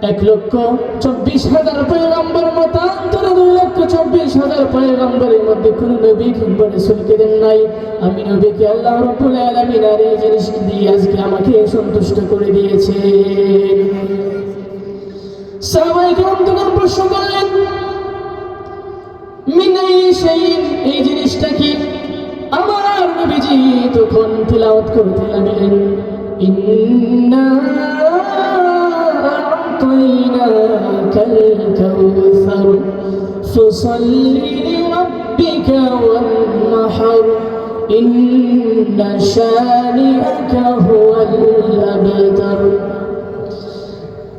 এক লক্ষ চব্বিশ হাজার পয়গম্বর মতান্তরে দুই লক্ষ চব্বিশ হাজার পয়গম্বরের মধ্যে কোন নবী কিংবা রসুলকে দেন নাই। আমি নবীকে আল্লাহ রব্বুল আলামিন আর এই জিনিস দিয়ে আজকে আমাকে সন্তুষ্ট করে দিয়েছে। কেরাম তখন প্রশ্ন করলেন, মিনাই সেই এই জিনিসটা কি? আমার নবীজি তখন তিলাওয়াত করতে লাগলেন ইন্না আ'তাইনাকাল কাউসার ফসল্লি লিরাব্বিকা ওয়ানহার ইন্না শানিআকা হুয়াল আবতার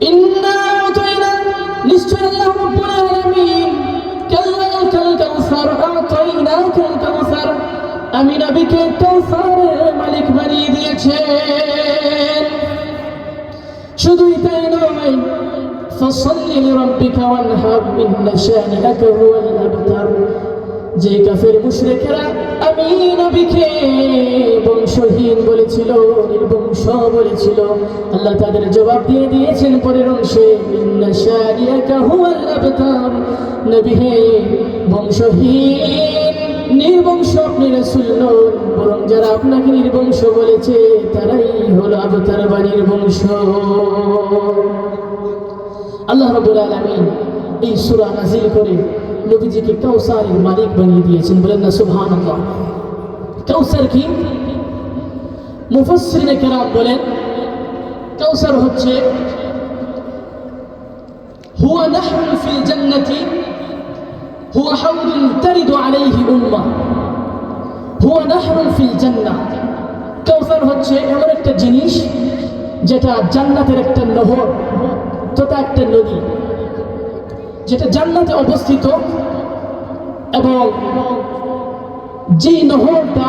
ইন্না আ'তাইনা নিশ্চয় আল্লাহ রাব্বুল আলামিন কাল কাউসার আ'তাইনাকাল কাউসার আমি নবীকে কাউসারের মালিক বানিয়ে দিয়েছেন শুধুই তাই নয় যে কাফের মুশরিকেরা, আমি নবীকে বংশহীন বলেছিল, নির্বংশ বলেছিল। আল্লাহ তাদের জবাব দিয়ে দিয়েছেন পরের অংশে নবী হে বংশহীন নির্বংশ আপনি রাসূল নন বরং যারা আপনাকে নির্বংশ বলেছে, তারাই হলো আবতার বা নির্বংশ। আল্লাহ রাব্বুল আলামিন এই সূরা নাযিল করে নবীজিকে কাউসারের মালিক বানিয়ে দিয়েছেন। বলেন না, সুবহানাল্লাহ। কাউসার কি? মুফাসসিরিনে কেরাম বলেন, কাউসার হচ্ছে, হুয়া নাহরুন ফিল জান্নাতি হুয়া হাউদুন তারিদু আলাইহি উম্মাহ। হুয়া নাহরুন ফিল জান্নাহ। কাউসার হচ্ছে এমন একটা জিনিস যেটা জান্নাতের একটা নহর, তথা একটা নদী, যেটা জান্নাতে অবস্থিত এবং যেই নহরটা,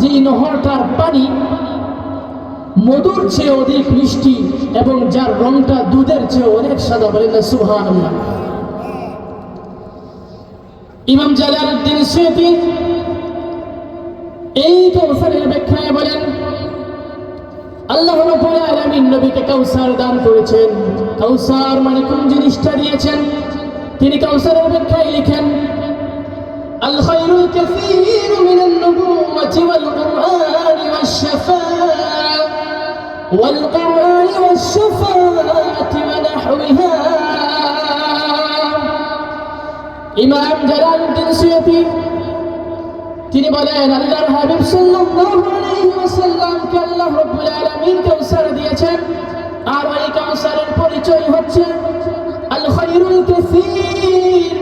যেই নহরটার পানি মধুর চেয়ে অধিক মিষ্টি এবং যার রংটা দুধের চেয়ে অনেক সাদা বলেন না সুহান ইমাম জালালউদ্দিন সৈয়দি এই কৌসারের ব্যাখ্যায় বলেন আল্লাহ রাব্বুল আলামিন নবীকে কাউসার দান করেছেন কাউসার মানে কোন জিনিসটা দিয়েছেন তিনি কাউসারের ব্যাখ্যায় লিখেন আল খায়রুল কাসীর মিনান নুবুওয়াতি ওয়াল কুরআন ওয়াশ শাফা ওয়াল কুরআন ওয়াশ শাফাআতি ওয়া নাহওয়িহা ইমাম জালালউদ্দিন সুয়ুতি, তিনি বলেন, আল্লাহর হাবিব সাল্লাল্লাহু আলাইহি ওয়াসাল্লামকে আল্লাহ রাব্বুল আলামিন কাউসার দিয়েছেন। আর ওই কাউসারের পরিচয় হচ্ছে আল খায়রুল কাসীর,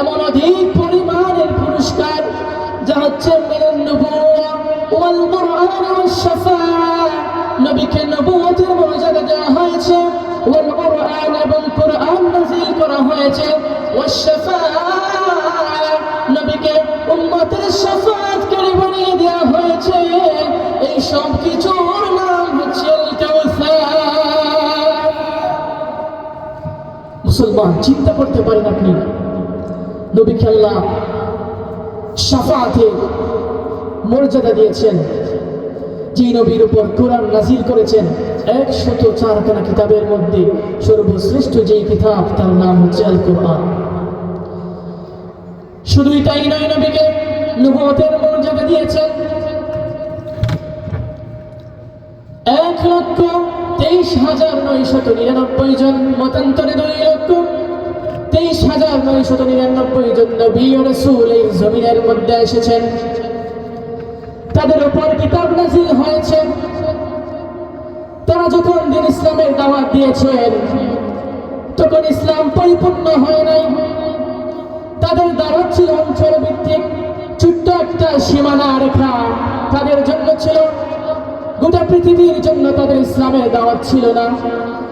এমন অধিক পরিমাণের পুরস্কার, যা হচ্ছে মিনান নবুওয়া ওয়াল কুরআন ওয়াস শাফাআ নবীকে নবুয়তের মর্যাদা দেওয়া হয়েছে ওয়াল কুরআন এবং কুরআন নাযিল করা হয়েছে ওয়াস শাফাআ সব নাম হচ্ছে মুসলমান, চিন্তা করতে পারেন আপনি। নবীকে আল্লাহ শাফাতে মর্যাদা দিয়েছেন। যে নবীর উপর কোরআন নাজিল করেছেন, একশত চারখানা কিতাবের মধ্যে সর্বশ্রেষ্ঠ যে কিতাব, তার নাম হচ্ছে আল কোরআন। শুধুই তাই নয় নবীকে নবুয়তের মর্যাদা দিয়েছেন। লক্ষ তেইশ হাজার নয়শত নিরানব্বই জন মতান্তরে দুই লক্ষ তেইশ হাজার নয়শত নিরানব্বই জন নবী রাসূল এই জমিনের মধ্যে এসেছেন। তাদের উপর কিতাব নাজিল হয়েছে। তারা যখন দিন ইসলামের দাওয়াত দিয়েছেন, তখন ইসলাম পরিপূর্ণ হয় নাই। তাদের দাওয়াত ছিল অঞ্চল ভিত্তিক ছোট্ট একটা সীমানা রেখা। তাদের জন্য ছিল গোটা পৃথিবীর জন্য তাদের ইসলামের দাওয়াত ছিল না।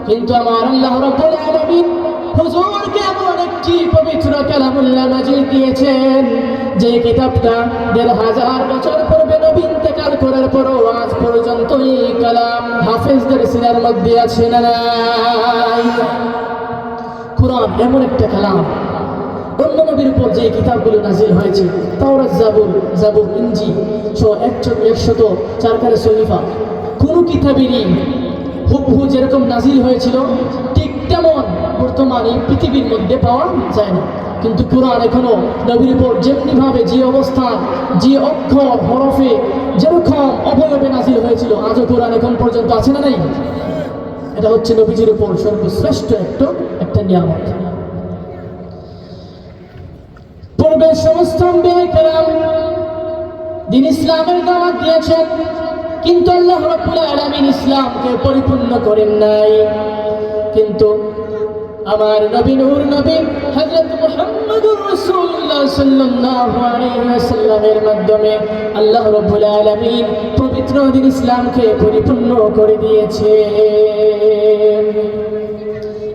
কিন্তু আমার আল্লাহ রাব্বুল আলামিন হুজুরকে এমন একটি পবিত্র কালামুল্লাহ নাজিল দিয়েছেন, যে কিতাবটা দেড় হাজার বছর পূর্বে নবী ইন্তেকাল করার পরও আজ পর্যন্ত এই কালাম হাফেজদের সিনার মধ্যে আছে না কোরআন এমন একটা কালাম অন্য নবীর উপর যে কিতাবগুলো নাজিল হয়েছে, তাওরাত, জাবুর জাবুর ইঞ্জি সহ একশো, একশত চারখানে সহিফা কোনো কিতাবেরই হুবহু যেরকম নাজিল হয়েছিল, ঠিক তেমন বর্তমান পৃথিবীর মধ্যে পাওয়া যায় না। কিন্তু কোরআন এখনও নবীর উপর যেমনিভাবে যে অবস্থান, যে অক্ষর, হরফে যেরকম অবয়বে নাজিল হয়েছিল, আজও কোরআন এখন পর্যন্ত আছে না নেই? এটা হচ্ছে নবীজির উপর সর্বশ্রেষ্ঠ একটা একটা নিয়ামত। সমস্ত দিন ইসলামের দাওয়াত দিয়েছেন, কিন্তু আল্লাহ রাব্বুল আলামিন ইসলামকে পরিপূর্ণ করেন নাই। কিন্তু আমার নবী নূর নবী হযরত মুহাম্মদুর রাসূলুল্লাহ সাল্লাল্লাহু আলাইহি ওয়াসাল্লামের মাধ্যমে আল্লাহ রাব্বুল আলামিন পবিত্র দিন ইসলামকে পরিপূর্ণ করে দিয়েছেন।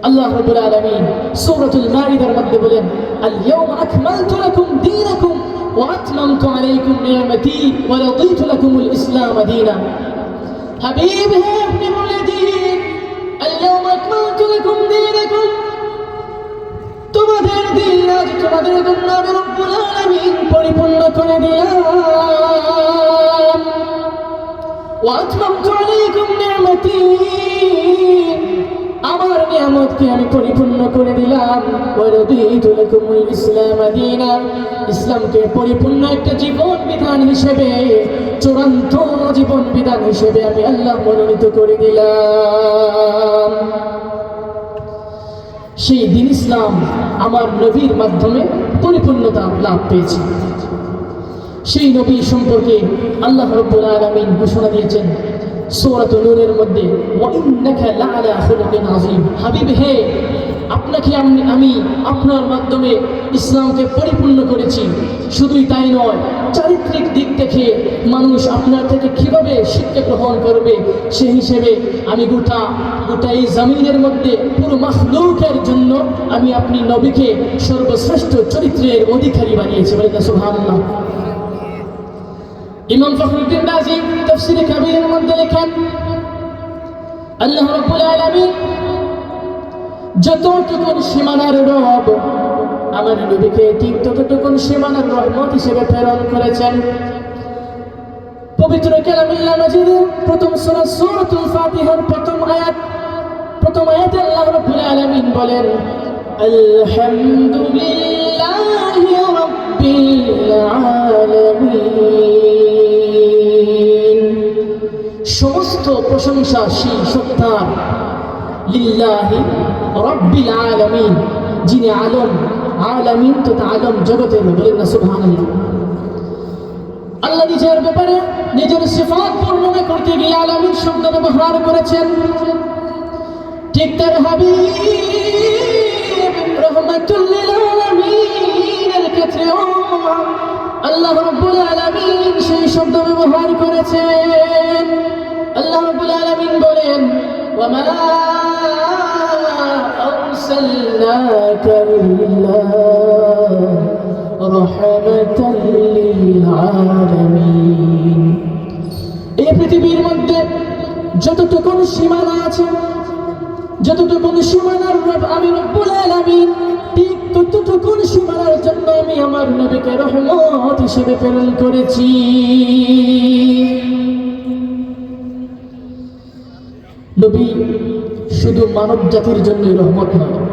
আল্লাহ রাব্বুল আলামিন সূরাতুল মাইদার মধ্যে বলেন আল ইয়াউমা আকমালতু লাকুম দীনাকুম ওয়া আতমামতু আলাইকুম নি'মাতি ওয়া রাদিতু লাকুমুল ইসলাম দীনা হাবিব হে আপনি বলে দিন আল ইয়াউমা আকমালতু লাকুম দীনাকুম তোমাদের দিন আজ তোমাদের জন্য আমি রব্বুল আলামিন পরিপূর্ণ করে দিলাম ওয়া আতমামতু আলাইকুম নি'মাতি আমার নিয়ামতকে আমি পরিপূর্ণ করে দিলাম। ওয়ারদিতু লাকুমুল ইসলাম দীনা ইসলামকে পরিপূর্ণ একটা জীবন বিধান হিসেবে, চূড়ান্ত জীবন বিধান হিসেবে আমি আল্লাহ মনোনীত করে দিলাম। সেই দিন ইসলাম আমার নবীর মাধ্যমে পরিপূর্ণতা লাভ পেয়েছে। সেই নবী সম্পর্কে আল্লাহ রব্বুল আলামিন ঘোষণা দিয়েছেন নূরের মধ্যে হাবিব, হে, আপনাকে আমি আমি আপনার মাধ্যমে ইসলামকে পরিপূর্ণ করেছি। শুধুই তাই নয়, চারিত্রিক দিক থেকে মানুষ আপনার থেকে কীভাবে শিক্ষা গ্রহণ করবে সে হিসেবে আমি গোটা গোটা এই জমিনের মধ্যে পুরো মাখলুকের জন্য আমি আপনি নবীকে সর্বশ্রেষ্ঠ চরিত্রের অধিকারী বানিয়েছি। বলে ইমাম ফখরুদ্দিন রাজি তফসিরে কাবিরের মধ্যে লেখেন, আল্লাহ রাব্বুল আলামিন যতটুকুন সীমানার রব আমার নবীকে ঠিক ততটুকুন সীমানার রহমত হিসেবে প্রেরণ করেছেন। পবিত্র কালামুল্লাহ মাজিদের প্রথম সূরা সূরাতুল ফাতিহার প্রথম আয়াত, প্রথম আয়াতে আল্লাহ রাব্বুল আলামিন বলেন, আলহামদুলিল্লাহি রাব্বিল আলামিন। সমস্ত প্রশংসা সেই সত্তার লিল্লাহি রব্বিল আলামিন, যিনি আলম, আলামিন তথা আলম জগতের বলেন না সুবহানাল্লাহ। আল্লাহ নিজের ব্যাপারে নিজের সিফাত বর্ণনা করতে গিয়ে আলামিন শব্দ ব্যবহার করেছেন। ঠিক তার হাবিব রহমাতুল লিল আলামিনের ক্ষেত্রেও আল্লাহ রাব্বুল আলামিন সেই শব্দ ব্যবহার করেছেন। ওয়ামা أرسلناك إلا رحمة للعالمين এই পৃথিবীর মধ্যে যতটুকুন সীমানা আছে যতটুকুন সীমানার রব আমি রব্বুল আলামিন ঠিক ততটুকুন সীমানার জন্য আমি আমার নবীকে রহমত হিসেবে প্রেরণ করেছি নবী শুধু মানব জাতির জন্যই রহমত নয়।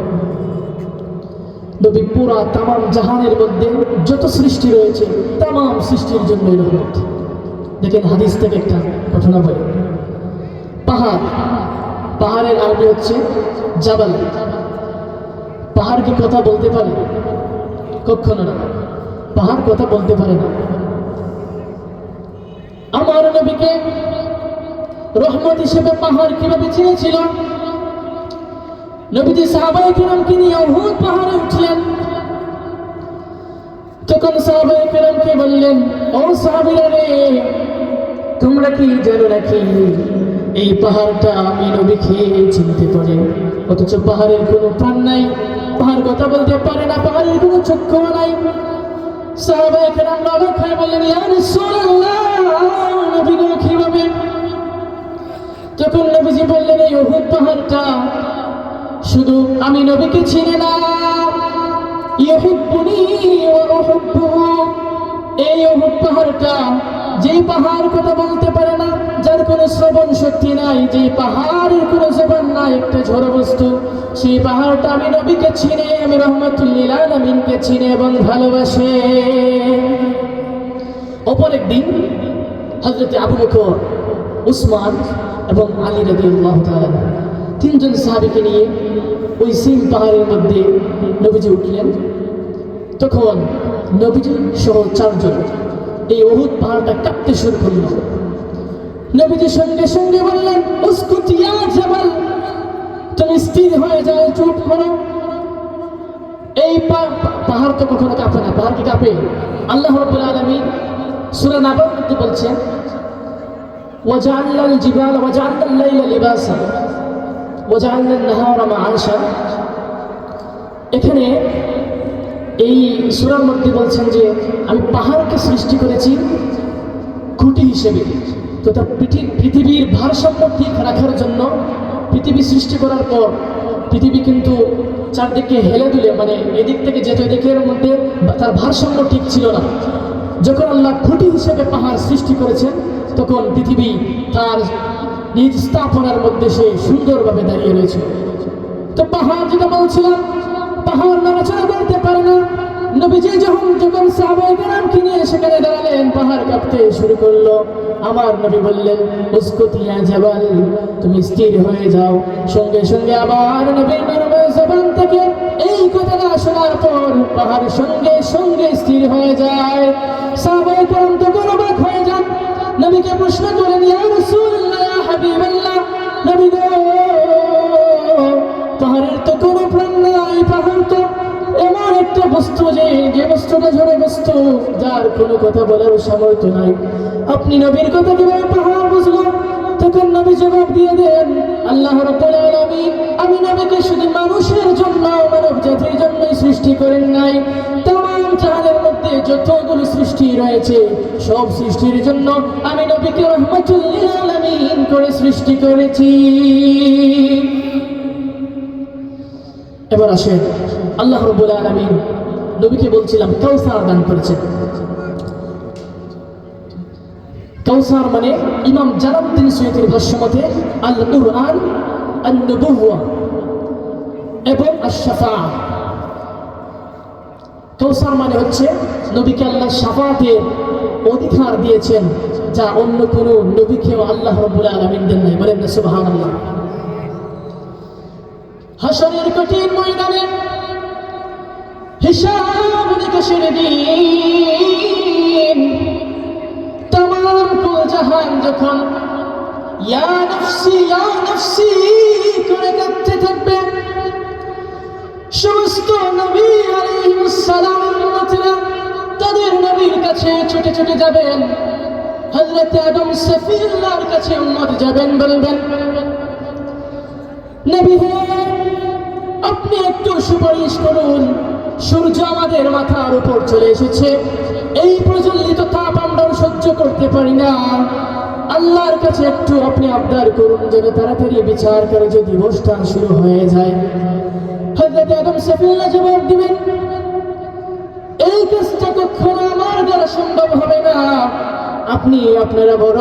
নবী পুরা তামাম জাহানের মধ্যে যত সৃষ্টি রয়েছে, তামাম সৃষ্টির জন্যই রহমত। দেখেন হাদিস থেকে একটা ঘটনা বলি। পাহাড়, পাহাড়ের আরবি হচ্ছে জাবাল। পাহাড় কি কথা বলতে পারে? কখনো না। পাহাড় কথা বলতে পারে না। আমার নবীকে রহমত হিসেবে পাহাড় কীভাবে চিনেছিল নবীজি সাহাবাই কিরামকে নিয়ে অহুদ পাহাড়ে উঠলেন। তখন সাহাবাই কিরামকে বললেন, ও সাহাবিরা তোমরা কি জানো নাকি এই পাহাড়টা আমি নবীকে চিনতে পারে? অথচ পাহাড়ের কোনো প্রাণ নাই। পাহাড় কথা বলতে পারে না, পাহাড়ের কোনো চক্ষু নাই। সাহাবাই কিরাম অবাক বললেন, ইয়া রাসূলুল্লাহ, নবী কীভাবে তখন নবীজি বললেন, এই উহুদ পাহাড়টা শুধু আমি নবীকে চিনি না এই উহুদ পাহাড়টা যেই পাহাড় কথা বলতে পারে না, যার কোনো শ্রবণ শক্তি নাই যে পাহাড়ের কোনো জবান নাই, একটা ঝড় বস্তু, সেই পাহাড়টা আমি নবীকে চিনে, আমি রহমতুল্লিল আলমিনকে চিনে এবং ভালোবাসে। অপর একদিন হজরত আবু বকর, উসমান এবং আলী রবি তিনজন সাহাবিকে নিয়ে ওই সিম পাহাড়ের মধ্যে নবীজি উঠলেন। তখন নবীজি সহ চারজন এই অহুদ পাহাড়টা কাঁপতে শুরু করল। নবীজি সঙ্গে সঙ্গে বললেন জাবাল, তুমি স্থির হয়ে যাও, চুপ করো। এই পাহাড় তো কখনো কাঁপে না, পাহাড় কি কাঁপে? আল্লাহ রব্বুল আলামিন সূরা নাবার মধ্যে বলছেন وجعلنا الجبال وجعلنا الليل لباسا وجعلنا النهار معاشا এখানে এই সূরার মধ্যে বলছেন যে আমি পাহাড়কে সৃষ্টি করেছি খুঁটি হিসেবে তো তা পৃথি- পৃথিবীর ভারসাম্য ঠিক রাখার জন্য পৃথিবী সৃষ্টি করার পর পৃথিবী কিন্তু চারদিকে হেলে দুলে মানে এদিক থেকে যেত এদিকের মধ্যে বা- তার ভারসাম্য ঠিক ছিল না যখন আল্লাহ খুঁটি হিসেবে পাহাড় সৃষ্টি করেছেন তখন পৃথিবী তার নিজ স্থাপনার মধ্যে সে সুন্দরভাবে দাঁড়িয়ে রয়েছে। তো পাহাড় যেটা বলছিলাম, পাহাড় নড়াচড়া করতে পারে না। নবীজি যখন যখন সাহাবাহামকে নিয়ে সেখানে দাঁড়ালেন, পাহাড় কাঁপতে শুরু করল। আমার নবী বললেন উস্কুতিয়া জাবাল, তুমি স্থির হয়ে যাও। সঙ্গে সঙ্গে আবার নবীর নরমের জবান থেকে এই কথাটা শোনার পর পাহাড় সঙ্গে সঙ্গে স্থির হয়ে যায়। সাহাবায়ে কেরাম নবীকে প্রশ্ন করেন পাহাড়ের তো কোনো প্রাণ নাই, পাহাড় তো এমন একটা বস্তু যে বস্তুটা ঝড়ে বস্তু, যার কোনো কথা বলার সামর্থ্য নাই। আপনি নবীর কথা কীভাবে পাহাড় বুঝলো তখন নবী জবাব দিয়ে দেন, আল্লাহ রাব্বুল আলামিন, আমি নবীকে শুধু মানুষের জন্য মানব জাতির জন্যই সৃষ্টি করেন নাই। যতগুলো সৃষ্টি রয়েছে। সব সৃষ্টির জন্য আমি নবীকে রহমতুল্লিল আলামিন করে সৃষ্টি করেছি। এবার আসেন, আল্লাহ রব্বুল আলামিন নবীকে বলছিলাম, কাউসার দান করেছেন। কাউসার মানে ইমাম জালালউদ্দিন সৈয়দের ভাষ্যমতে আল কুরআন আন নবুওয়া এবং আশ-শাফাআ কাউসার মানে হচ্ছে নবীকে আল্লাহ শাফাতের অধিকার দিয়েছেন, যা অন্য কোনো নবীকেও আল্লাহ রব্বুল আলামিন দেন নাই। বলেন না, সুবহানাল্লাহ। হাসরের কঠিন ময়দানে হিসাব নিকাশের দিন, তমাম কুল জাহান যখন ইয়া নফসি ইয়া নফসি করে কাঁদতে থাকবে, সমস্ত নবী সালামের তাদের নবীর কাছে ছুটে ছুটে যাবেন। হযরত আদম সফিউল্লাহর কাছে উম্মত যাবেন বলবেন, নবী হে, আপনি একটু সুপারিশ করুন। সূর্য আমাদের মাথার উপর চলে এসেছে। এই প্রজ্বলিত তাপ আমরা সহ্য করতে পারি না। আল্লাহর কাছে একটু আপনি আবদার করুন যেন তাড়াতাড়ি বিচার করে যে দিবসটা শুরু হয়ে যায়। হযরত আদম সফিউল্লাহ জবাব দিবেন এই কাজটা কখনো আমার দ্বারা সম্ভব হবে না। আপনি আপনারা বড়